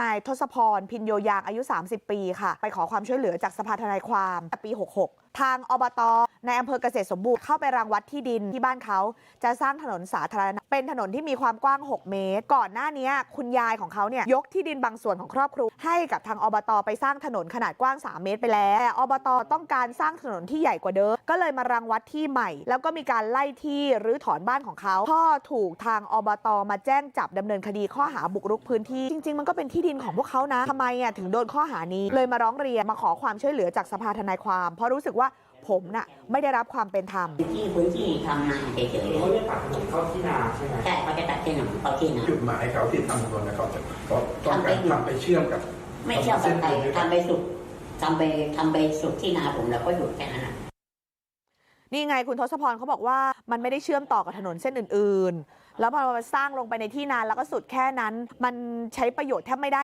นายทศพรพินโยยางอายุ30ปีค่ะไปขอความช่วยเหลือจากสภาธนายความปี66ทางอบตในอำเภอเกษตรสมบูรณ์เข้าไปรังวัดที่ดินที่บ้านเขาจะสร้างถนนสาธารณะเป็นถนนที่มีความกว้าง 6 เมตร ก่อนหน้านี้คุณยายของเขาเนี่ยยกที่ดินบางส่วนของครอบครัวให้กับทางอบตไปสร้างถนนขนาดกว้าง 3 เมตรไปแล้วแต่อบตต้องการสร้างถนนที่ใหญ่กว่าเดิมก็เลยมารังวัดที่ใหม่ แล้วก็มีการไล่ที่หรือถอนบ้านของเขาพ่อถูกทางอบตมาแจ้งจับดำเนินคดีข้อหาบุกรุกพื้นที่จริง ๆ มันก็เป็นที่ดินของพวกเขานะทำไมอะถึงโดนข้อหานี้เลยมาร้องเรียนมาขอความช่วยเหลือจากสภาทนายความเพราะรู้สึกว่า ผมน่ะไม่ได้รับความเป็นธรรมที่พื้นที่ทำนาเฉยเขาจะตัดถนนเข้าที่นาใช่ไหมๆใช่เขาจะตัดที่หนองเขาที่นาจุดหมายเขาที่ทำถนนนะเขาจะเขาต้องการทำไปเชื่อมกับ ไม่เชื่อมกับใครเส้นทำไปสุดทำไปทำไปสุดที่นาผมแล้วก็หยุดแค่นั้นนะนี่ไงคุณทศพรเขาบอกว่ามันไม่ได้เชื่อมต่อกับถนนเส้นอื่น ๆ แล้วพอมาสร้างลงไปในที่นานแล้วก็สุดแค่นั้น มันใช้ประโยชน์แทบไม่ได้